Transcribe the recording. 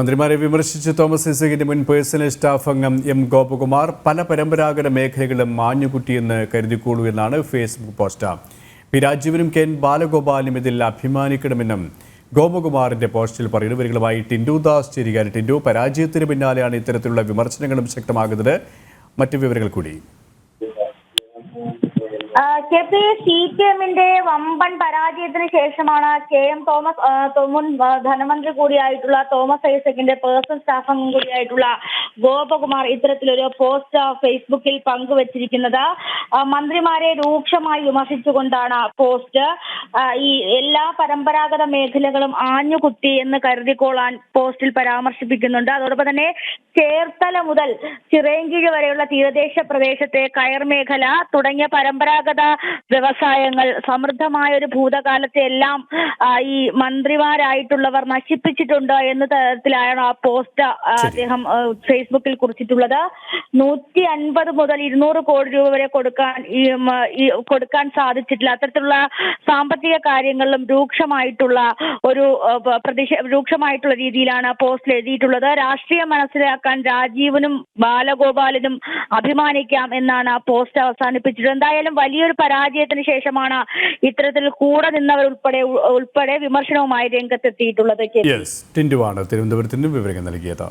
മന്ത്രിമാരെ വിമർശിച്ച് തോമസ് ഐസകിന്റെ മുൻ പേഴ്സണൽ സ്റ്റാഫ് അംഗം എം ഗോപകുമാർ പല പരമ്പരാഗത മേഖലകളും മാഞ്ഞുകുട്ടിയെന്ന് കരുതിക്കോളൂ എന്നാണ് ഫേസ്ബുക്ക് പോസ്റ്റ്. പി രാജീവനും കെൻ ബാലഗോപാലും ഇതിൽ അഭിമാനിക്കണമെന്നും ഗോപകുമാറിന്റെ പോസ്റ്റിൽ പറയുന്നു. ഇവരുകളുമായി ടിൻഡു ദാസ് ചേരുകയാണ്. ടിൻഡു പരാജയത്തിന് പിന്നാലെയാണ് ഇത്തരത്തിലുള്ള വിമർശനങ്ങളും ശക്തമാകുന്നത്. മറ്റു വിവരങ്ങൾ കൂടി. കെ പി സി പി എമ്മിന്റെ വമ്പൻ പരാജയത്തിന് ശേഷമാണ് കെ എം തോമസ് മുൻ ധനമന്ത്രി കൂടിയായിട്ടുള്ള തോമസ് ഐസക്കിന്റെ പേഴ്സണൽ സ്റ്റാഫ് അംഗം കൂടിയായിട്ടുള്ള ഗോപകുമാർ ഇത്തരത്തിലൊരു പോസ്റ്റ് ഫേസ്ബുക്കിൽ പങ്കുവച്ചിരിക്കുന്നത്. മന്ത്രിമാരെ രൂക്ഷമായി വിമർശിച്ചുകൊണ്ടാണ് പോസ്റ്റ്. ഈ എല്ലാ പരമ്പരാഗത മേഖലകളും ആഞ്ഞുകുത്തി എന്ന് കരുതിക്കോളാൻ പോസ്റ്റിൽ പരാമർശിപ്പിക്കുന്നുണ്ട്. അതോടൊപ്പം തന്നെ ചേർത്തല മുതൽ ചിറയൻകീഴ് വരെയുള്ള തീരദേശ പ്രദേശത്തെ കയർ മേഖല തുടങ്ങിയ പരമ്പരാഗത വ്യവസായങ്ങൾ സമൃദ്ധമായ ഒരു ഭൂതകാലത്തെ എല്ലാം ഈ മന്ത്രിമാരായിട്ടുള്ളവർ നശിപ്പിച്ചിട്ടുണ്ട് എന്ന തരത്തിലാണ് ആ പോസ്റ്റ് അദ്ദേഹം ഫേസ്ബുക്കിൽ കുറിച്ചിട്ടുള്ളത്. നൂറ്റി അൻപത് മുതൽ ഇരുന്നൂറ് കോടി രൂപ വരെ കൊടുക്കാൻ ഈ കൊടുക്കാൻ സാധിച്ചിട്ടില്ല. അത്തരത്തിലുള്ള സാമ്പത്തിക കാര്യങ്ങളിലും രൂക്ഷമായിട്ടുള്ള ഒരു പ്രതിഷേ രൂക്ഷമായിട്ടുള്ള രീതിയിലാണ് പോസ്റ്റിൽ എഴുതിയിട്ടുള്ളത്. രാഷ്ട്രീയം മനസ്സിലാക്കാൻ രാജീവനും ബാലഗോപാലനും അഭിമാനിക്കാം എന്നാണ് പോസ്റ്റ് അവസാനിപ്പിച്ചത് എന്തായാലും വലിയൊരു പരാജയത്തിന് ശേഷമാണ് ഇത്തരത്തിൽ കൂടെ നിന്നവർ ഉൾപ്പെടെ ഉൾപ്പെടെ വിമർശനവുമായി രംഗത്തെത്തിയിട്ടുള്ളത്. ടിൻഡുവാണ്. തിരുവനന്തപുരത്തിന് വിവരങ്ങൾ നൽകിയത്.